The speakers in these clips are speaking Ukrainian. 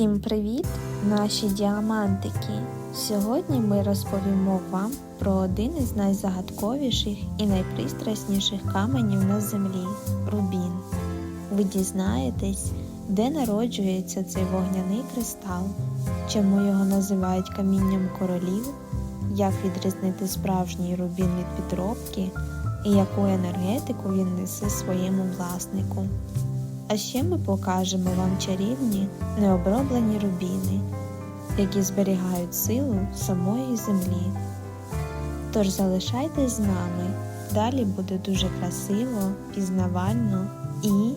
Всім привіт, наші діамантики! Сьогодні ми розповімо вам про один із найзагадковіших і найпристрасніших каменів на землі рубін. Ви дізнаєтесь, де народжується цей вогняний кристал, чому його називають камінням королів, як відрізнити справжній рубін від підробки і яку енергетику він несе своєму власнику. А ще ми покажемо вам чарівні необроблені рубіни, які зберігають силу самої землі. Тож залишайтесь з нами, далі буде дуже красиво, пізнавально і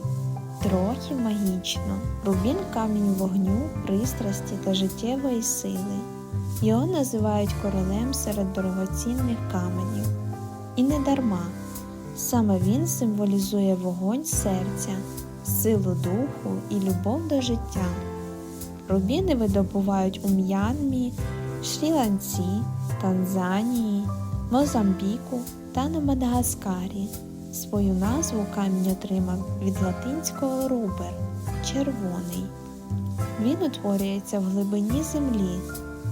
трохи магічно. Рубін камінь вогню, пристрасті та життєвої сили. Його називають королем серед дорогоцінних каменів. І не дарма. Саме він символізує вогонь серця силу духу і любов до життя. Рубіни видобувають у М'янмі, Шрі-Ланці, Танзанії, Мозамбіку та на Мадагаскарі. Свою назву камінь отримав від латинського рубер червоний. Він утворюється в глибині землі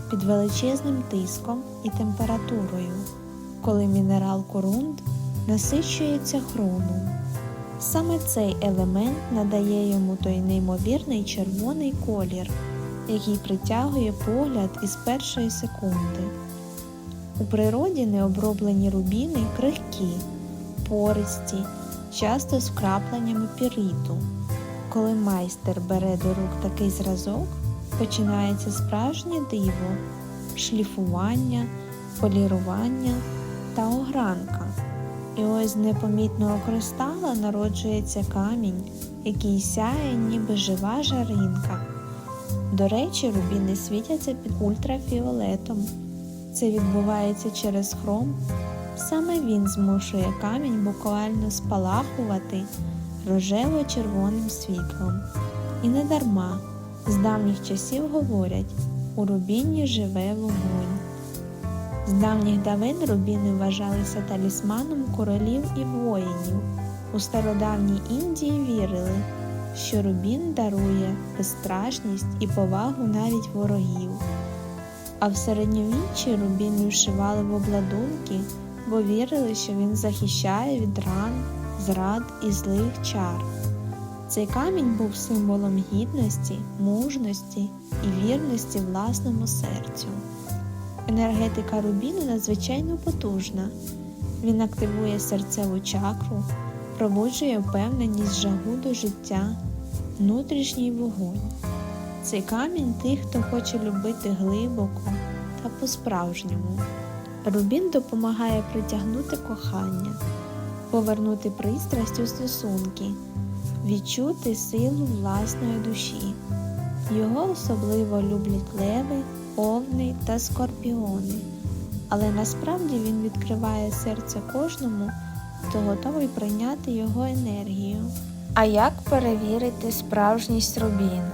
під величезним тиском і температурою, коли мінерал корунд насичується хроном. Саме цей елемент надає йому той неймовірний червоний колір, який притягує погляд із першої секунди. У природі необроблені рубіни крихкі, пористі, часто з вкрапленнями піриту. Коли майстер бере до рук такий зразок, починається справжнє диво, шліфування, полірування та огранка. І ось з непомітного кристала народжується камінь, який сяє, ніби жива жаринка. До речі, рубіни світяться під ультрафіолетом. Це відбувається через хром. Саме він змушує камінь буквально спалахувати рожево-червоним світлом. І не дарма з давніх часів говорять у рубіні живе вогонь. З давніх давин рубіни вважалися талісманом королів і воїнів. У стародавній Індії вірили, що рубін дарує безстрашність і повагу навіть ворогів. А в середньовіччі рубін вшивали в обладунки, бо вірили, що він захищає від ран, зрад і злих чар. Цей камінь був символом гідності, мужності і вірності власному серцю. Енергетика рубіну надзвичайно потужна. Він активує серцеву чакру, пробуджує впевненість жагу до життя, внутрішній вогонь. Цей камінь тих, хто хоче любити глибоко та по-справжньому. Рубін допомагає притягнути кохання, повернути пристрасть у стосунки, відчути силу власної душі. Його особливо люблять леви овни та скорпіони, але насправді він відкриває серце кожному, хто готовий прийняти його енергію. А як перевірити справжність рубіну?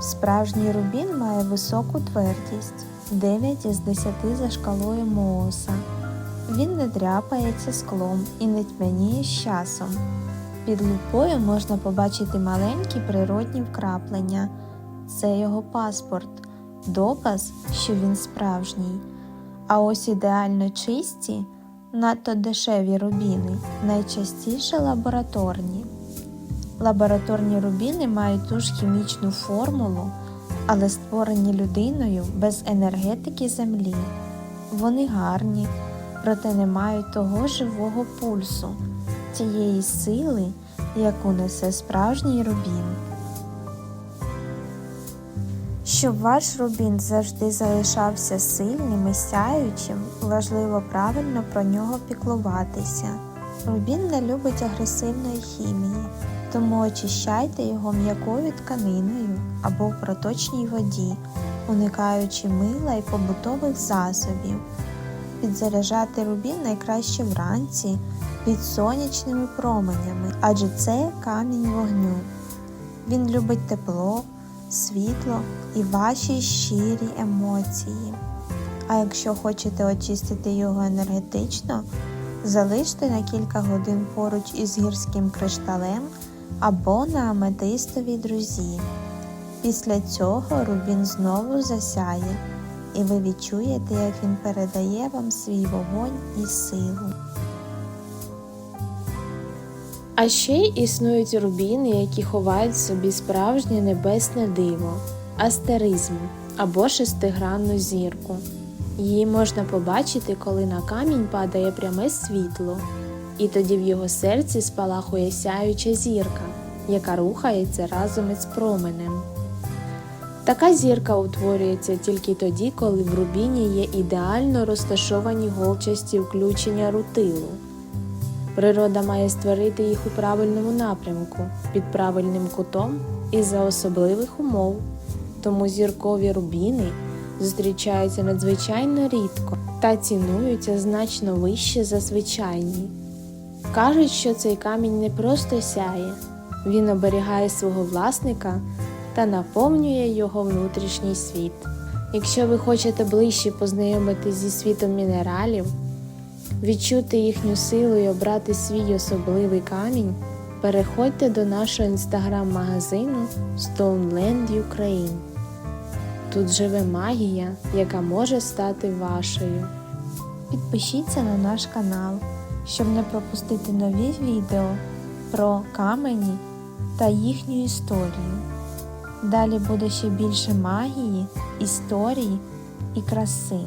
Справжній рубін має високу твердість 9 із 10 за шкалою Мооса. Він не дряпається склом і не тьмяніє з часом. Під лупою можна побачити маленькі природні вкраплення. Це його паспорт доказ, що він справжній. А ось ідеально чисті, надто дешеві рубіни, найчастіше лабораторні. Лабораторні рубіни мають ту ж хімічну формулу, але створені людиною без енергетики землі. Вони гарні, проте не мають того живого пульсу, тієї сили, яку несе справжній рубін. Щоб ваш рубін завжди залишався сильним і сяючим, важливо правильно про нього піклуватися. Рубін не любить агресивної хімії, тому очищайте його м'якою тканиною або в проточній воді, уникаючи мила і побутових засобів. Підзаряджати рубін найкраще вранці під сонячними променями, адже це камінь вогню. Він любить тепло світло і ваші щирі емоції. А якщо хочете очистити його енергетично, залиште на кілька годин поруч із гірським кришталем або на аметистовій друзі. Після цього рубін знову засяє, і ви відчуєте, як він передає вам свій вогонь і силу. А ще існують рубіни, які ховають в собі справжнє небесне диво, астеризм або шестигранну зірку. Її можна побачити, коли на камінь падає пряме світло, і тоді в його серці спалахує сяюча зірка, яка рухається разом із променем. Така зірка утворюється тільки тоді, коли в рубіні є ідеально розташовані голчасті включення рутилу. Природа має створити їх у правильному напрямку, під правильним кутом і за особливих умов. Тому зіркові рубіни зустрічаються надзвичайно рідко та цінуються значно вище за звичайні. Кажуть, що цей камінь не просто сяє, він оберігає свого власника та наповнює його внутрішній світ. Якщо ви хочете ближче познайомитись зі світом мінералів, відчути їхню силу і обрати свій особливий камінь, переходьте до нашого інстаграм-магазину Stoneland Ukraine. Тут живе магія, яка може стати вашою. Підпишіться на наш канал, щоб не пропустити нові відео про камені та їхню історію. Далі буде ще більше магії, історії і краси.